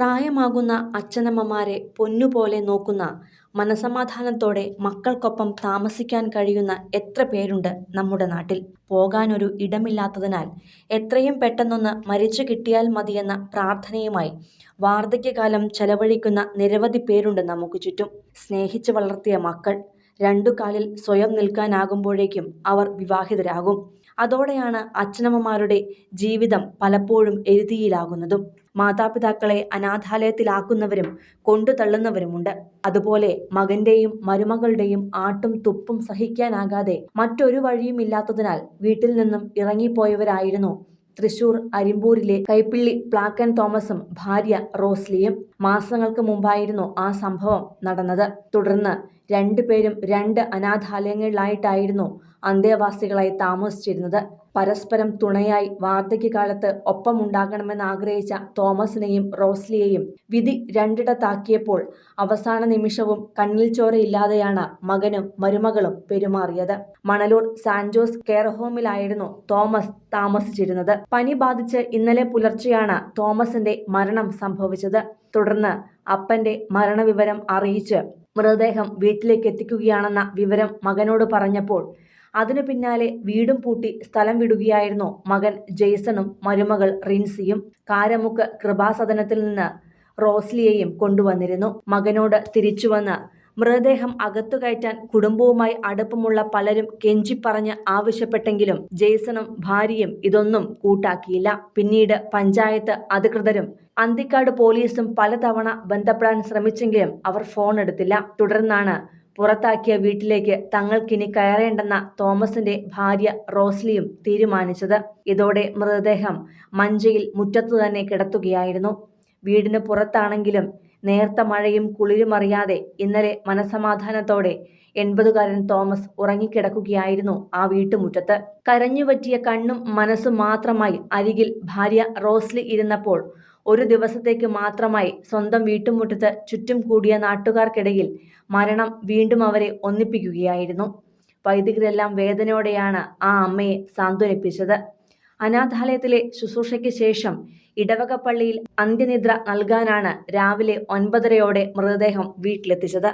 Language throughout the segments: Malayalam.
പ്രായമാകുന്ന അച്ഛനമ്മമാരെ പൊന്നുപോലെ നോക്കുന്ന മനസമാധാനത്തോടെ മക്കൾക്കൊപ്പം താമസിക്കാൻ കഴിയുന്ന എത്ര പേരുണ്ട് നമ്മുടെ നാട്ടിൽ? പോകാനൊരു ഇടമില്ലാത്തതിനാൽ എത്രയും പെട്ടെന്നൊന്ന് മരിച്ചു കിട്ടിയാൽ മതിയെന്ന പ്രാർത്ഥനയുമായി വാർദ്ധക്യകാലം ചെലവഴിക്കുന്ന നിരവധി പേരുണ്ട് നമുക്ക് ചുറ്റും. സ്നേഹിച്ചു വളർത്തിയ മക്കൾ രണ്ടു കാലിൽ സ്വയം നിൽക്കാനാകുമ്പോഴേക്കും അവർ വിവാഹിതരാകും. അതോടെയാണ് അച്ഛനമ്മമാരുടെ ജീവിതം പലപ്പോഴും എരുതിയിലാകുന്നതും. മാതാപിതാക്കളെ അനാഥാലയത്തിലാക്കുന്നവരും കൊണ്ടു തള്ളുന്നവരുമുണ്ട്. അതുപോലെ മകന്റെയും മരുമകളുടെയും ആട്ടും തുപ്പും സഹിക്കാനാകാതെ മറ്റൊരു വഴിയും ഇല്ലാത്തതിനാൽ വീട്ടിൽ നിന്നും ഇറങ്ങിപ്പോയവരായിരുന്നു തൃശൂർ അരിമ്പൂരിലെ കൈപ്പിള്ളി പ്ലാക്കൻ തോമസും ഭാര്യ റോസ്ലിയും. മാസങ്ങൾക്ക് മുമ്പായിരുന്നു ആ സംഭവം നടന്നത്. തുടർന്ന് രണ്ടുപേരും രണ്ട് അനാഥാലയങ്ങളിലായിട്ടായിരുന്നു അന്തേവാസികളായി താമസിച്ചിരുന്നത്. പരസ്പരം തുണയായി വാർദ്ധക്യകാലത്ത് ഒപ്പമുണ്ടാകണമെന്ന് ആഗ്രഹിച്ച തോമസിനെയും റോസ്ലിയെയും വിധി രണ്ടിടത്താക്കിയപ്പോൾ അവസാന നിമിഷവും കണ്ണിൽ ചോരയില്ലാതെയാണ് മകനും മരുമകളും പെരുമാറിയത്. മണലൂർ സാൻജോസ് കെയർ ഹോമിലായിരുന്നു തോമസ് താമസിച്ചിരുന്നത്. പനി ബാധിച്ച് ഇന്നലെ പുലർച്ചെയാണ് തോമസിന്റെ മരണം സംഭവിച്ചത്. തുടർന്ന് അപ്പന്റെ മരണവിവരം അറിയിച്ച് മൃതദേഹം വീട്ടിലേക്ക് എത്തിക്കുകയാണെന്ന വിവരം മകനോട് പറഞ്ഞപ്പോൾ അതിനു പിന്നാലെ വീടും പൂട്ടി സ്ഥലം വിടുകയായിരുന്നു മകൻ ജെയ്സണും മരുമകൾ റിൻസിയും. കാരമുക്ക് കൃപാസദനത്തിൽ നിന്ന് റോസ്ലിയെയും കൊണ്ടുവന്നിരുന്നു. മകനോട് തിരിച്ചുവന്ന് മൃതദേഹം അകത്തു കയറ്റാൻ കുടുംബവുമായി അടുപ്പമുള്ള പലരും കെഞ്ചിപ്പറഞ്ഞ് ആവശ്യപ്പെട്ടെങ്കിലും ജെയ്സണും ഭാര്യയും ഇതൊന്നും കൂട്ടാക്കിയില്ല. പിന്നീട് പഞ്ചായത്ത് അധികൃതരും അന്തിക്കാട് പോലീസും പലതവണ ബന്ധപ്പെടാൻ ശ്രമിച്ചെങ്കിലും അവർ ഫോൺ എടുത്തില്ല തുടർന്നാണ് പുറത്താക്കിയ വീട്ടിലേക്ക് തങ്ങൾക്കിനി കയറേണ്ടെന്ന തോമസിന്റെ ഭാര്യ റോസ്ലിയും തീരുമാനിച്ചത്. ഇതോടെ മൃതദേഹം മഞ്ചയിൽ മുറ്റത്തു തന്നെ കിടത്തുകയായിരുന്നു. വീടിന് പുറത്താണെങ്കിലും നേർത്ത മഴയും കുളിരും അറിയാതെ ഇന്നലെ മനസമാധാനത്തോടെ എൺപതുകാരൻ തോമസ് ഉറങ്ങിക്കിടക്കുകയായിരുന്നു ആ വീട്ടുമുറ്റത്ത്. കരഞ്ഞുപറ്റിയ കണ്ണും മനസ്സും മാത്രമായി അരികിൽ ഭാര്യ റോസ്ലി ഇരുന്നപ്പോൾ ഒരു ദിവസത്തേക്ക് മാത്രമായി സ്വന്തം വീട്ടുമുറ്റത്ത് ചുറ്റും കൂടിയ നാട്ടുകാർക്കിടയിൽ മരണം വീണ്ടും അവരെ ഒന്നിപ്പിക്കുകയായിരുന്നു. വൈദികരെല്ലാം വേദനയോടെയാണ് ആ അമ്മയെ സാന്ത്വനിപ്പിച്ചത്. അനാഥാലയത്തിലെ ശുശ്രൂഷയ്ക്ക് ശേഷം ഇടവക പള്ളിയിൽ അന്ത്യനിദ്ര നൽകാനാണ് രാവിലെ ഒൻപതരയോടെ മൃതദേഹം വീട്ടിലെത്തിച്ചത്.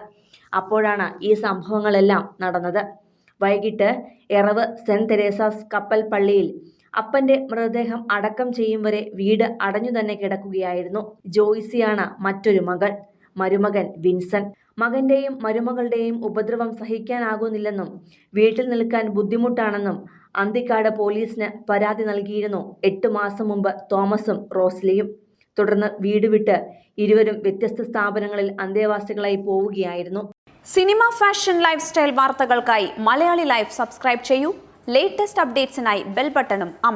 അപ്പോഴാണ് ഈ സംഭവങ്ങളെല്ലാം നടന്നത്. വൈകിട്ട് എറവ് സെന്റ് തെരേസാസ് കപ്പൽ പള്ളിയിൽ അപ്പന്റെ മൃതദേഹം അടക്കം ചെയ്യും വരെ വീട് അടഞ്ഞു തന്നെ കിടക്കുകയായിരുന്നു. ജോയ്സിയാണ് മറ്റൊരു മകൾ മരുമകൻ വിൻസൻ മകന്റെയും മരുമകളുടെയും ഉപദ്രവം സഹിക്കാനാകുന്നില്ലെന്നും വീട്ടിൽ നിൽക്കാൻ ബുദ്ധിമുട്ടാണെന്നും അന്തിക്കാട് പോലീസിന് പരാതി നൽകിയിരുന്നു. എട്ട് മാസം മുമ്പ് തോമസും റോസ്ലിയും. തുടർന്ന് വീട് വിട്ട് ഇരുവരും വ്യത്യസ്ത സ്ഥാപനങ്ങളിൽ അന്തേവാസികളായി പോവുകയായിരുന്നു. സിനിമ ഫാഷൻ ലൈഫ് സ്റ്റൈൽ വാർത്തകൾക്കായി മലയാളി ലൈഫ് സബ്സ്ക്രൈബ് ചെയ്യൂ. ലേറ്റസ്റ്റ് അപ്ഡേറ്റ്സിനായി ബെൽ ബട്ടണും അമർ